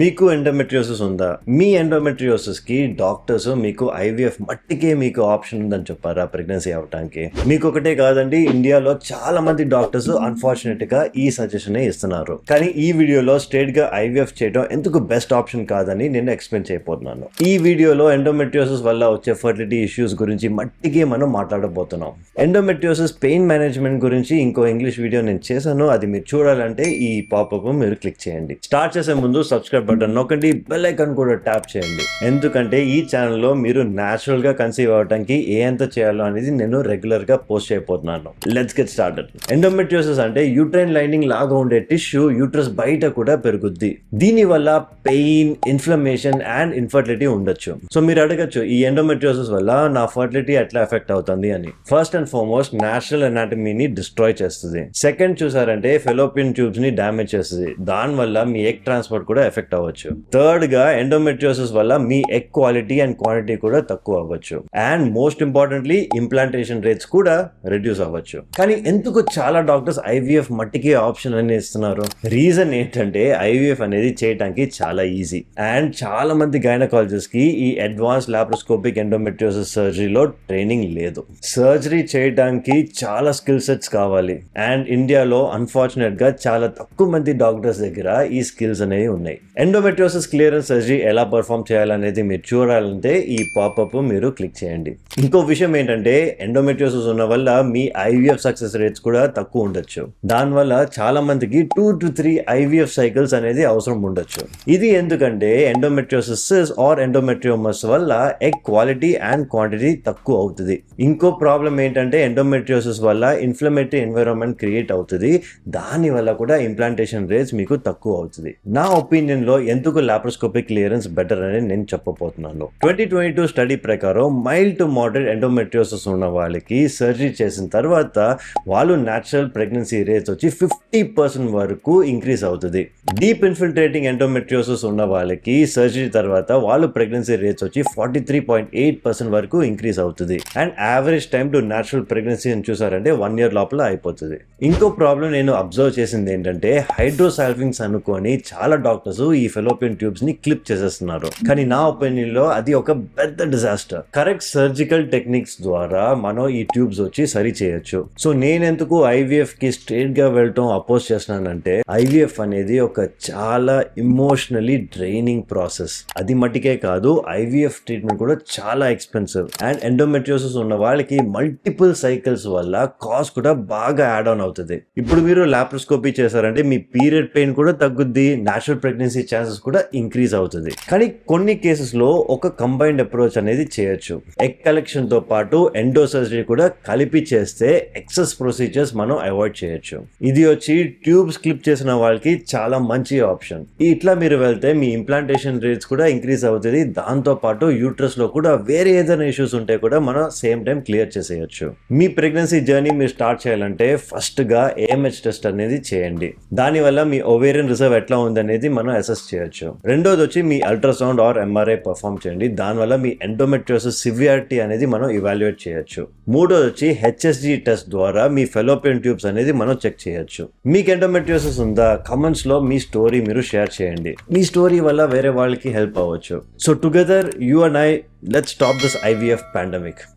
మీకు ఎండోమెట్రియోసిస్ ఉందా? మీ ఎండోమెట్రియోసిస్కి డాక్టర్స్ మీకు ఐవీఎఫ్ మట్టికే మీకు ఆప్షన్ ఉందని చెప్పారా ప్రెగ్నెన్సీ అవడానికి మీకు ఒకటే కాదండి ఇండియాలో చాలా మంది డాక్టర్స్ అన్ఫార్చునేట్గా ఈ సజెషన్ ఇస్తున్నారు. కానీ ఈ వీడియోలో స్ట్రేట్గా ఐవీఎఫ్ చేయడం ఎందుకు బెస్ట్ ఆప్షన్ కాదని నేను ఎక్స్ప్లెయిన్ చేయబోతున్నాను. ఈ వీడియోలో ఎండోమెట్రియోసిస్ వల్ల వచ్చే ఫర్టిలిటీ ఇష్యూస్ గురించి మట్టికే మనం మాట్లాడబోతున్నాం. ఎండోమెట్రియోసిస్ పెయిన్ మేనేజ్మెంట్ గురించి ఇంకో ఇంగ్లీష్ వీడియో నేను చేశాను అది మీరు చూడాలంటే ఈ పాపప్ మీరు క్లిక్ చేయండి. స్టార్ట్ చేసే ముందు సబ్స్క్రైబ్ బటన్ నొక్కండి బెల్ ఐకాన్ కూడా ట్యాప్ చేయండి. ఎందుకంటే ఈ ఛానల్లో మీరు న్యాచురల్గా కన్సీవ్ అవడానికి ఏ ఎంత చేయాలో అనేది నేను రెగ్యులర్గా పోస్ట్ చేయబోతున్నాను. లెట్స్ గెట్ స్టార్టెడ్ ఎండోమెట్రియోసిస్ అంటే యూట్రైన్ లైనింగ్ లాగా ఉండే టిష్యూ యూట్రస్ బయట కూడా పెరుగుద్ది. దీని వల్ల పెయిన్ ఇన్ఫ్లమేషన్ అండ్ ఇన్ఫర్టిలిటీ ఉండొచ్చు. సో మీరు అడగచ్చు ఈ ఎండోమెట్రియోసిస్ వల్ల నా ఫర్టిలిటీ ఎట్లా ఎఫెక్ట్ అవుతుంది అని. ఫస్ట్ అండ్ ఫార్మోస్ట్ నేచురల్ అనాటమీని డిస్ట్రాయ్ చేస్తుంది. సెకండ్ చూసారంటే ఫెలోపియన్ ట్యూబ్స్ని డ్యామేజ్ చేస్తుంది. దాని వల్ల మీ ఎగ్ ట్రాన్స్పోర్ట్ కూడా ఎఫెక్ట్ అవ్వచ్చు థర్డ్గా ఎండోమెట్రియోసిస్ వల్ల మీ ఎగ్ క్వాలిటీ అండ్ క్వాంటిటీ కూడా తక్కువ అవ్వచ్చు. And most importantly implantation rates కూడా రెడ్యూస్ అవ్వచ్చు. కానీ ఎందుకు చాలా డాక్టర్స్ ఐవీఎఫ్ మట్టికి ఆప్షన్ అని ఇస్తున్నారు? రీజన్ ఏంటంటే ఐవీఎఫ్ అనేది చేయడానికి చాలా ఈజీ అండ్ చాలా మంది గైనకాలజిస్ట్కి ఈ అడ్వాన్స్ లాప్రోస్కోపిక్ ఎండోమెట్రియోసిస్ సర్జరీలో ట్రైనింగ్ లేదు. సర్జరీ చేయడానికి చాలా స్కిల్ సెట్స్ కావాలి. అండ్ ఇండియాలో అన్ఫార్చునేట్గా చాలా తక్కువ మంది డాక్టర్స్ దగ్గర ఈ స్కిల్స్ అనేవి ఉన్నాయి. ఎండోమెట్రియోసిస్ క్లియరెన్స్ సర్జరీ ఎలా పర్ఫామ్ చేయాలనేది మీరు చూడాలంటే ఈ పాపప్ మీరు క్లిక్ చేయండి. ఇంకో విషయం ఏంటంటే ఎండోమెట్రియోసిస్ ఉన్న వల్ల మీ ఐవీఎఫ్ సక్సెస్ రేట్స్ కూడా తక్కువ ఉండొచ్చు. దానివల్ల చాలా మందికి two to three IVF cycles అనేది అవసరం ఉండొచ్చు. ఇది ఎందుకంటే ఎండోమెట్రియోసిస్ ఆర్ ఎండోమెట్రియోమస్ వల్ల ఎగ్ క్వాలిటీ అండ్ క్వాంటిటీ తక్కువ అవుతుంది. ఇంకో ప్రాబ్లం ఏంటంటే ఎండోమెట్రియోసిస్ వల్ల ఇన్ఫ్లమేటరీ ఎన్విరాన్మెంట్ క్రియేట్ అవుతుంది. దాని వల్ల కూడా ఇంప్లాంటేషన్ రేట్స్ మీకు తక్కువ అవుతుంది. నా ఒపీనియన్ లో ఎందుకు లాప్రోస్కోపిక్ క్లియరెన్స్ బెటర్ అని నేను చెప్పబోతున్నాను. ట్వంటీ ట్వంటీ టూ స్టడీ ప్రకారం మైల్డ్ టు మోడరేట్ ఎండోమెట్రియోసిస్ ఉన్న వాళ్ళకి సర్జరీ చేసిన తర్వాత వాళ్ళు న్యాచురల్ ప్రెగ్నెన్సీ రేట్స్ వచ్చి ఫిఫ్టీ పర్సెంట్ వరకు ఇంక్రీస్ అవుతుంది. డీప్ ఇన్ఫిల్ట్రేటింగ్ ఎండోమెట్రియోసిస్ ఉన్న వాళ్ళకి సర్జరీ తర్వాత వాళ్ళు ప్రెగ్నెన్సీ రేట్స్ వచ్చి forty three point eight percent వరకు ఇంక్రీస్ అవుతుంది. And average time to natural pregnancy అని చూసారంటే వన్ ఇయర్ లోపల అయిపోతుంది. ఇంకో ప్రాబ్లం నేను అబ్జర్వ్ చేసింది ఏంటంటే హైడ్రోసాల్ఫింగ్స్ అనుకొని చాలా డాక్టర్స్ ఈ ఫెలోపియన్ ట్యూబ్స్ని క్లిప్ చేసేస్తున్నారు. కానీ నా ఒపీనియన్లో అది ఒక పెద్ద డిజాస్టర్ కరెక్ట్ సర్జికల్ టెక్నిక్స్ ద్వారా మనం ఈ ట్యూబ్స్ వచ్చి సరి చేయొచ్చు. సో నేనెందుకు ఐవీఎఫ్కి స్ట్రేట్గా వెళ్ళటం అపోజ్ చేస్తున్నానంటే ఐవీఎఫ్ అనేది ఒక చాలా ఇమోషనలీ డ్రైనింగ్ ప్రాసెస్ అది మట్టికే కాదు ఐవీఎఫ్ ట్రీట్మెంట్ కూడా చాలా ఎక్స్పెన్సివ్ అండ్ ఎండోమెట్రియోసిస్ ఉన్న వాళ్ళకి మల్టిపుల్ సైకిల్స్ వల్ల కాస్ట్ కూడా బాగా యాడ్ ఆన్ అవుతుంది. ఇప్పుడు మీరు లాప్రోస్కోపీ చేశారంటే మీ పీరియడ్ పెయిన్ కూడా తగ్గుద్ది నేచురల్ ప్రెగ్నెన్సీ ఛాన్సెస్ కూడా ఇంక్రీజ్ అవుతుంది. కానీ కొన్ని కేసెస్లో ఒక కంబైన్డ్ అప్రోచ్ అనేది చేయొచ్చు. ఎగ్ కలెక్షన్తో పాటు ఎండో సర్జరీ కూడా కలిపి చేస్తే ఎక్సెస్ ప్రొసీజర్స్ మనం అవాయిడ్ చేయొచ్చు. ఇది వచ్చి ట్యూబ్స్ క్లిప్ చేసిన వాళ్ళకి చాలా మంచి ఆప్షన్ ఇట్లా మీరు వెళ్తే మీ ఇంప్లాంటేషన్ రేట్స్ కూడా ఇంక్రీజ్ అవుతుంది. దాంతో పాటు యూట్రస్లో కూడా వేరే ఏదైనా ఇష్యూస్ ఉంటే కూడా మనం సేమ్ టైం క్లియర్ చేసేయచ్చు. మీ ప్రెగ్నెన్సీ జర్నీ మీరు స్టార్ట్ చేయాలంటే ఫస్ట్గా ఏఎంహెచ్ టెస్ట్ అనేది చేయండి. దానివల్ల మీ ఓవేరియన్ రిజర్వ్ ఎట్లా ఉందనేది మనం అసెస్ చేయొచ్చు. రెండోది వచ్చి మీ అల్ట్రాసౌండ్ ఆర్ ఎంఆర్ఐ పర్ఫామ్ చేయండి. దానివల్ల మీ ఎండోమెట్రియోసిస్ సివియారిటీ అనేది మనం ఇవాల్యుయేట్ చేయొచ్చు. మూడోది వచ్చి హెచ్ఎస్జి టెస్ట్ ద్వారా మీ ఫెలోపియన్ ట్యూబ్స్ అనేది మనం చెక్ చేయొచ్చు. మీకు ఎండోమెట్రియోసిస్ ఉందా? కమెంట్స్లో మీ స్టోరీ మీరు షేర్ చేయండి. మీ స్టోరీ వల్ల వేరే వాళ్ళకి హెల్ప్ అవ్వచ్చు. So together you and I let stop this IVF pandemic